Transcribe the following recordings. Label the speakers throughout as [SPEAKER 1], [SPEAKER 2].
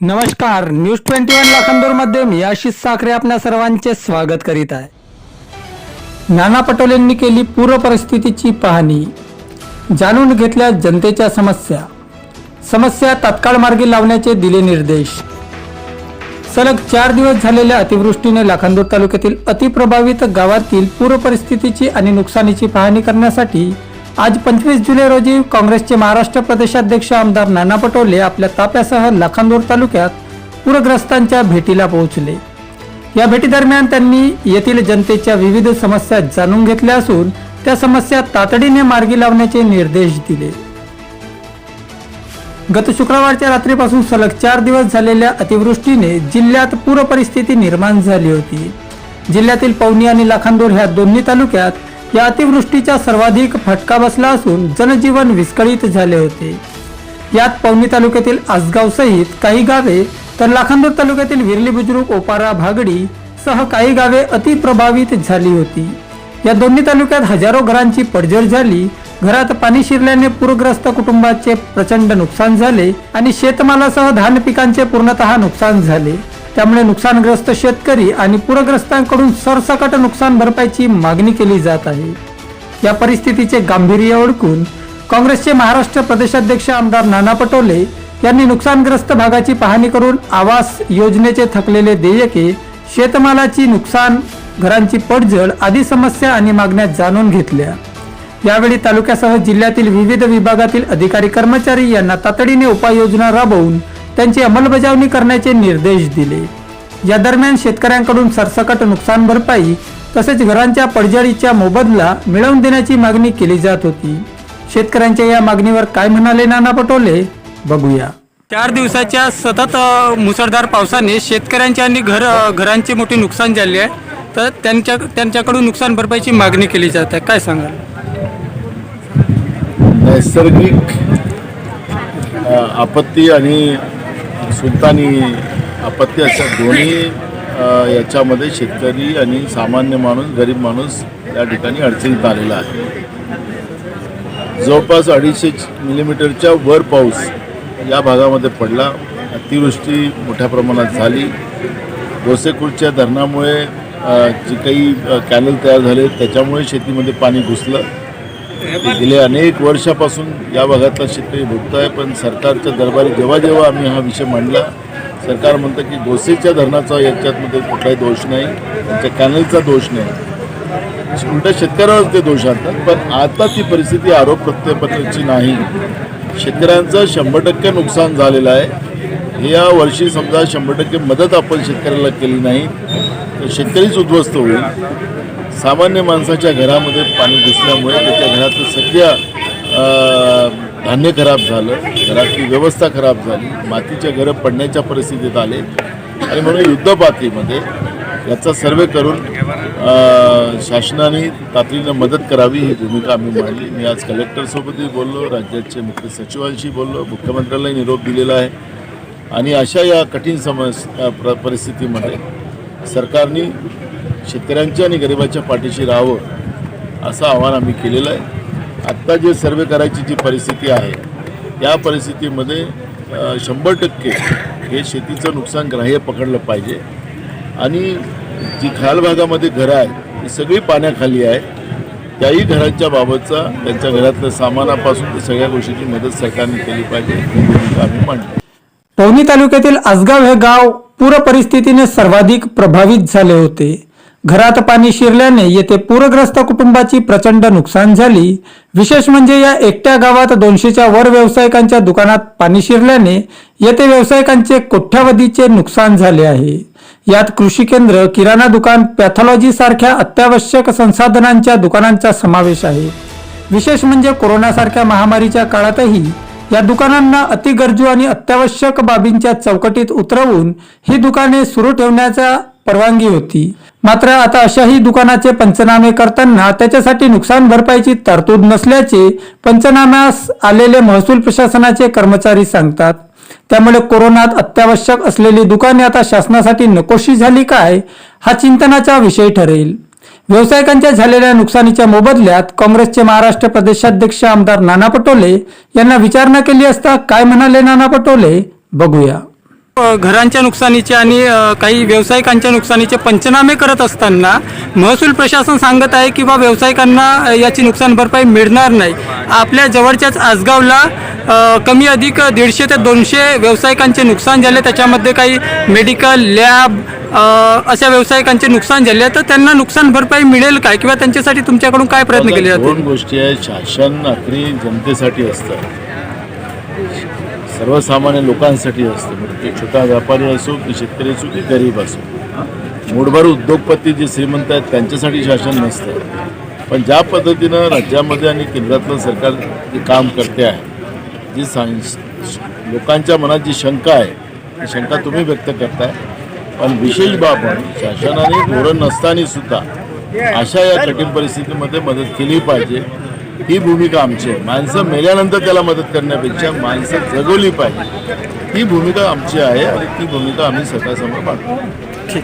[SPEAKER 1] नमस्कार news twenty one लाखांदूरमध्ये मी आशिष साखरे आपल्या सर्वांचे स्वागत करीत आहे. नाना पटोलेंनी केली पूर परिस्थितीची पाहणी. जाणून घेतल्या जनतेच्या समस्या. समस्या तात्काळ मार्गी लावण्याचे दिले निर्देश. सलग चार दिवस झालेल्या अतिवृष्टीने लाखांदूर तालुक्यातील अतिप्रभावित गावातील पूर परिस्थितीची आणि नुकसानीची पाहणी करण्यासाठी आज पंचवीस जुलै रोजी काँग्रेसचे महाराष्ट्र प्रदेशाध्यक्ष आमदार नाना पटोले आपल्या ताप्यासह लाखांदूर तालुक्यात पूरग्रस्तांच्या भेटीला पोहोचले. या भेटीदरम्यान त्यांनी येथील जनतेच्या विविध समस्या जाणून घेतल्या असून त्या समस्या तातडीने मार्गी लावण्याचे निर्देश दिले. गत शुक्रवारच्या रात्रीपासून सलग चार दिवस झालेल्या अतिवृष्टीने जिल्ह्यात पूर परिस्थिती निर्माण झाली होती. जिल्ह्यातील पवनी आणि लाखांदूर ह्या दोन्ही तालुक्यात या अतिवृष्टीचा सर्वाधिक फटका बसला असून जनजीवन विस्कळीत झाले होते. यात पवनी तालुक्यातील आसगाव सहित काही गावे तर लाखांदूर तालुक्यातील विरली बुजुर्ग ओपारा भागडी सह काही गावे अतिप्रभावित झाली होती. या दोन्ही तालुक्यात हजारो घरांची पडझड झाली. घरात पाणी शिरल्याने पूरग्रस्त कुटुंबाचे प्रचंड नुकसान झाले आणि शेतमालासह धान पिकांचे पूर्णतः नुकसान झाले. त्यामुळे नुकसानग्रस्त शेतकरी आणि पूरग्रस्तांकडून सरसकट नुकसान भरपाईची मागणी केली जात आहे. या परिस्थितीचे गांभीर्य ओळखून काँग्रेसचे महाराष्ट्र प्रदेशाध्यक्ष आमदार नाना पटोले यांनी नुकसानग्रस्त भागाची पाहणी करून आवास योजनेचे थकलेले देयके शेतमालाची नुकसान घरांची पडझड आदी समस्या आणि मागण्या जाणून घेतल्या. यावेळी तालुक्यासह जिल्ह्यातील विविध विभागातील अधिकारी कर्मचारी यांना तातडीने उपाययोजना राबवून त्यांची अंमलबजावणी करण्याचे निर्देश दिले. या दरम्यान शेतकऱ्यांकडून सरसकट नुकसान भरपाई तसेच घरांच्या पडझडीच्या मोबदला मिळवून देण्याची मागणी केली जात होती. शेतकऱ्यांच्या या मागणीवर काय म्हणाले नाना पटोले? बघूया. चार दिवसाच्या सतत मुसळधार पावसाने शेतकऱ्यांची आणि घर घरांची मोठी नुकसान झाली आहे. तर त्यांच्या त्यांच्याकडून नुकसान भरपाईची मागणी केली जात आहे. काय सांगाल?
[SPEAKER 2] नैसर्गिक आपत्ती आणि सुलतानी आपत्ती अशा दोन्ही याच्यामध्ये शेतकरी आणि सामान्य माणूस गरीब माणूस या ठिकाणी अडचणीत आलेला आहे. जवळपास अडीचशे मिलीमीटरच्या वर पाऊस या भागामध्ये पडला. अतिवृष्टी मोठ्या प्रमाणात झाली. गोसेखुर्दच्या धरणामुळे जी काही कॅनल तयार झाले त्याच्यामुळे शेतीमध्ये पाणी घुसलं. गेले अनेक वर्षापासून या भागातला शेतकरी भोगतो आहे पण सरकारच्या दरबारी जेव्हा जेव्हा आम्ही हा विषय मांडला सरकार म्हणतं की गोसेच्या धरणाचा याच्यातमध्ये कुठलाही दोष नाही त्यांच्या कॅनलचा दोष नाही. उलट शेतकऱ्यावर ते दोष आणतात पण आता ती परिस्थिती आरोप प्रत्ययपत्राची नाही. शेतकऱ्यांचं शंभर टक्के नुकसान झालेलं आहे. या वर्षी समजा शंभर टक्के मदत आपण शेतकऱ्याला केली नाही तर शेतकरीच उद्ध्वस्त होईल. सामान्य माणसाच्या घरामध्ये पाणी घुसल्यामुळे त्याच्या घरातलं सगळ्या धान्य खराब झालं घरातली व्यवस्था खराब झाली मातीच्या घरं पडण्याच्या परिस्थितीत आले. आणि म्हणून युद्धपातळीमध्ये याचा सर्वे करून शासनाने तातडीनं मदत करावी ही भूमिका आम्ही मांडली. मी आज कलेक्टरसोबतही बोललो राज्याचे मुख्य सचिवांशी बोललो मुख्यमंत्र्यालाही निरोप दिलेला आहे. आणि अशा या कठीण समस प्र परिस्थितीमध्ये सरकारने शेतकऱ्यांच्या आणि गरिबाच्या पाठीशी राहावं असं आव्हान आम्ही केलेलं आहे. आत्ता जे सर्वे करायची जी परिस्थिती आहे या परिस्थितीमध्ये शंभर टक्के हे शेतीचं नुकसान ग्राह्य पकडलं पाहिजे. आणि जी खाल भागामध्ये घरं आहेत ती सगळी पाण्याखाली आहे. त्याही घरांच्या बाबतचा त्यांच्या घरातल्या सामानापासून ते सगळ्या गोष्टीची मदत सरकारने केली पाहिजे आम्ही मांडली
[SPEAKER 1] पवनी तालुक्यातील आसगाव हे गाव पूर परिस्थितीने सर्वाधिक प्रभावित झाले होते. घरात पाणी शिरल्याने येथे पूरग्रस्त कुटुंबाची प्रचंड नुकसान झाली. विशेष म्हणजे या एकट्या गावात दोनशेच्या वर व्यावसायिकांच्या दुकानात पाणी शिरल्याने येथे व्यावसायिकांचे कोट्यावधीचे नुकसान झाले आहे. यात कृषी केंद्र किराणा दुकान पॅथॉलॉजी सारख्या अत्यावश्यक संसाधनांच्या दुकानांचा समावेश आहे. विशेष म्हणजे कोरोनासारख्या महामारीच्या काळातही या दुकानांना अतिगरजू आणि अत्यावश्यक बाबींच्या चौकटीत उतरवून ही दुकाने सुरू ठेवण्याचा परवानगी होती. मात्र आता अशाही दुकानाचे पंचनामे करताना त्याच्यासाठी नुकसान भरपाईची तरतूद नसल्याचे पंचनाम्यास आलेले महसूल प्रशासनाचे कर्मचारी सांगतात. त्यामुळे कोरोनात अत्यावश्यक असलेली दुकाने आता शासनासाठी नकोशी झाली काय हा चिंतनाचा विषय ठरेल. व्यावसायिकांच्या झालेल्या नुकसानीच्या मोबदल्यात काँग्रेसचे महाराष्ट्र प्रदेशाध्यक्ष आमदार नाना पटोले यांना विचारणा केली असता काय म्हणाले नाना पटोले? बघूया. घरांच्या नुकसानीचे आणि काही व्यावसायिकांच्या नुकसानीचे पंचनामे करत असताना महसूल प्रशासन सांगत आहे की बा व्यावसायिकांना याची नुकसान भरपाई मिळणार नाही. आपल्या जवळच्याच आसगावला कमी अधिक दीडशे ते दोनशे व्यावसायिकांचे नुकसान झाले. त्याच्यामध्ये काही मेडिकल लॅब अशा व्यावसायिकांचे नुकसान झाले. तर त्यांना नुकसान भरपाई मिळेल काय? किंवा त्यांच्यासाठी तुमच्याकडून काय प्रयत्न केले
[SPEAKER 2] दोन गोष्टी आहेत. शासन अखरी जनतेसाठी असतं. सर्वसामान्य लोकांसाठी असतं. म्हणजे ते छोटा व्यापारी असो की शेतकरी असो की गरीब असो. मूठभर उद्योगपती जे श्रीमंत आहेत त्यांच्यासाठी शासन नसतं. पण ज्या पद्धतीनं राज्यामध्ये आणि केंद्रातलं सरकार जे काम करते आहे जी सांग लोकांच्या मनात जी शंका आहे ती शंका तुम्ही व्यक्त करताय. पण विशेष बाब शासनाने धोरण नसताना सुद्धा अशा या कठीण परिस्थितीमध्ये मदत केली पाहिजे. ही भूमिका आमची आहे. माणसं मेल्यानंतर त्याला मदत करण्यापेक्षा माणसं जगवली पाहिजे. ही भूमिका आमची आहे आणि ती भूमिका आम्ही सरकारसमोर मांडतो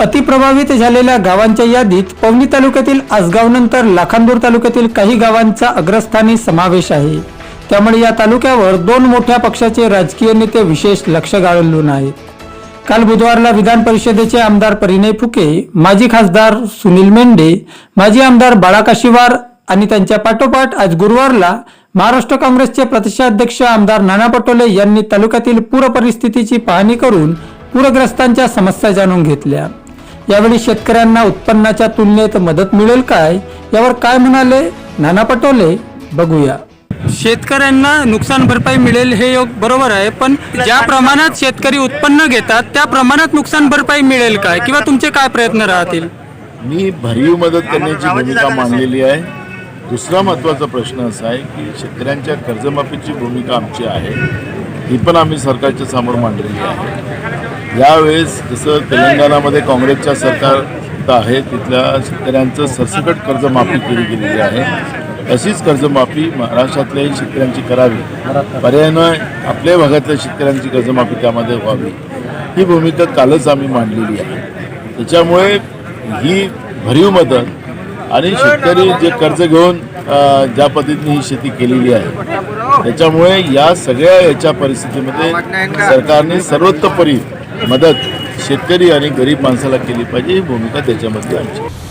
[SPEAKER 1] अतिप्रभावित झालेल्या गावांच्या यादीत पवनी तालुक्यातील आसगावनंतर लाखांदूर तालुक्यातील काही गावांचा अग्रस्थानी समावेश आहे. त्यामुळे या तालुक्यावर दोन मोठ्या पक्षाचे राजकीय नेते विशेष लक्ष गाळून आहेत. काल बुधवारला विधान परिषदेचे आमदार परिणय फुके माजी खासदार सुनील मेंढे माजी आमदार बाळा काशीवार आणि त्यांच्या पाठोपाठ आज गुरुवारला महाराष्ट्र काँग्रेसचे प्रदेशाध्यक्ष आमदार नाना पटोले यांनी तालुक्यातील पूर परिस्थितीची पाहणी करून पूरग्रस्तांच्या समस्या जाणून घेतल्या. यावेळी शेतकऱ्यांना उत्पन्नाच्या तुलनेत मदत मिळेल काय? यावर काय म्हणाले? नाना पटोले बघूया. शेतकऱ्यांना नुकसान भरपाई मिळेल हे योग बरोबर आहे पण ज्या प्रमाणात शेतकरी उत्पन्न घेतात त्या प्रमाणात नुकसान भरपाई मिळेल काय? किंवा तुमचे काय प्रयत्न राहतील?
[SPEAKER 2] मी भरीव मदत करण्याची भूमिका मांडलेली आहे. दुसरा महत्त्वाचा प्रश्न असा आहे की शेतकऱ्यांच्या कर्जमाफीची भूमिका आमची आहे ही पण आम्ही सरकारच्या समोर मांडलेली आहे. यावेळेस जसं तेलंगणामध्ये काँग्रेसच्या सरकार आहे तिथल्या शेतकऱ्यांचं सरसकट कर्जमाफी केली गेलेली आहे. तशीच कर्जमाफी महाराष्ट्रातल्याही शेतकऱ्यांची करावी. पर्यायानं आपल्या भागातल्या शेतकऱ्यांची कर्जमाफी त्यामध्ये व्हावी. ही भूमिका कालच आम्ही मांडलेली आहे. त्याच्यामुळे ही भरीव मदत आणि शेतकरी जे कर्ज घेऊन ज्या पद्धतीने ही शेती केलेली आहे त्याच्यामुळे या सगळ्या याच्या परिस्थितीमध्ये सरकारने सर्वोत्तपरी मदत शेतकरी आणि गरीब माणसाला केली पाहिजे ही भूमिका त्याच्यामध्ये आमची